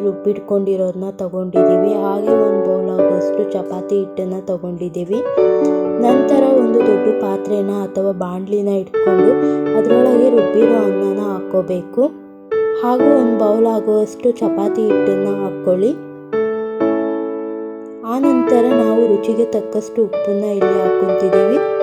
ರುಬ್ಬಿಟ್ಕೊಂಡಿರೋದನ್ನ ತಗೊಂಡಿದ್ದೀವಿ. ಹಾಗೆ ಒಂದು ಬೌಲ್ ಆಗೋಷ್ಟು ಚಪಾತಿ ಹಿಟ್ಟನ್ನು ತಗೊಂಡಿದ್ದೀವಿ. ನಂತರ ಒಂದು ದೊಡ್ಡ ಪಾತ್ರೆನ ಅಥವಾ ಬಾಣಲಿನ ಇಟ್ಕೊಂಡು ಅದರೊಳಗೆ ರುಬ್ಬಿರೋ ಅನ್ನನ ಹಾಕ್ಕೋಬೇಕು. ಹಾಗೂ ಒಂದು ಬೌಲ್ ಆಗುವಷ್ಟು ಚಪಾತಿ ಹಿಟ್ಟನ್ನು ಹಾಕ್ಕೊಳ್ಳಿ. ಆನಂತರ ನಾವು ರುಚಿಗೆ ತಕ್ಕಷ್ಟು ಉಪ್ಪನ್ನು ಇಲ್ಲಿ ಹಾಕ್ಕೊತಿದ್ದೀವಿ.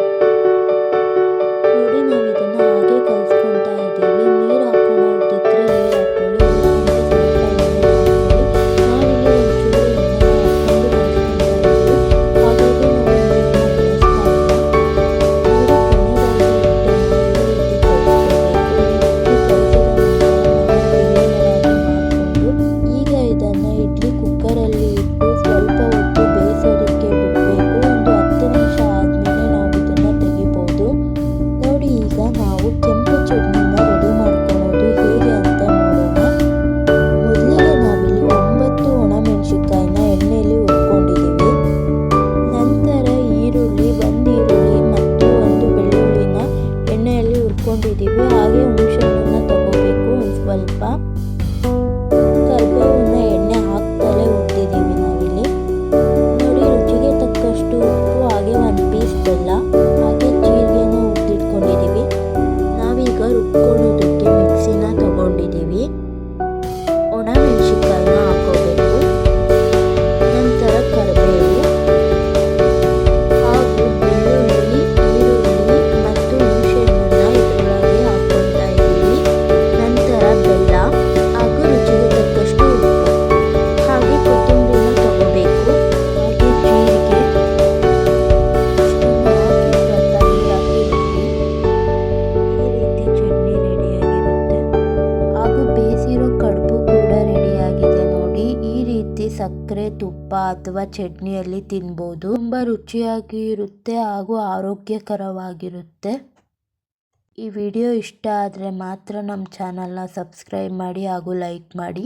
ಎಣ್ಣೆಯಲ್ಲಿ ಹುರ್ಕೊಂಡಿದ್ದೀವಿ ಹಾಗೆ ಹುಣಸೆಹಣ್ಣನ್ನ ತಗೋಬೇಕು ಒಂದು ಸ್ವಲ್ಪ ಸಕ್ಕರೆ, ತುಪ್ಪ ಅಥವಾ ಚಟ್ನಿಯಲ್ಲಿ ತಿನ್ಬೋದು. ತುಂಬ ರುಚಿಯಾಗಿ ಇರುತ್ತೆ ಹಾಗೂ ಆರೋಗ್ಯಕರವಾಗಿರುತ್ತೆ. ಈ ವಿಡಿಯೋ ಇಷ್ಟ ಆದರೆ ಮಾತ್ರ ನಮ್ಮ ಚಾನಲ್ನ ಸಬ್ಸ್ಕ್ರೈಬ್ ಮಾಡಿ ಹಾಗೂ ಲೈಕ್ ಮಾಡಿ.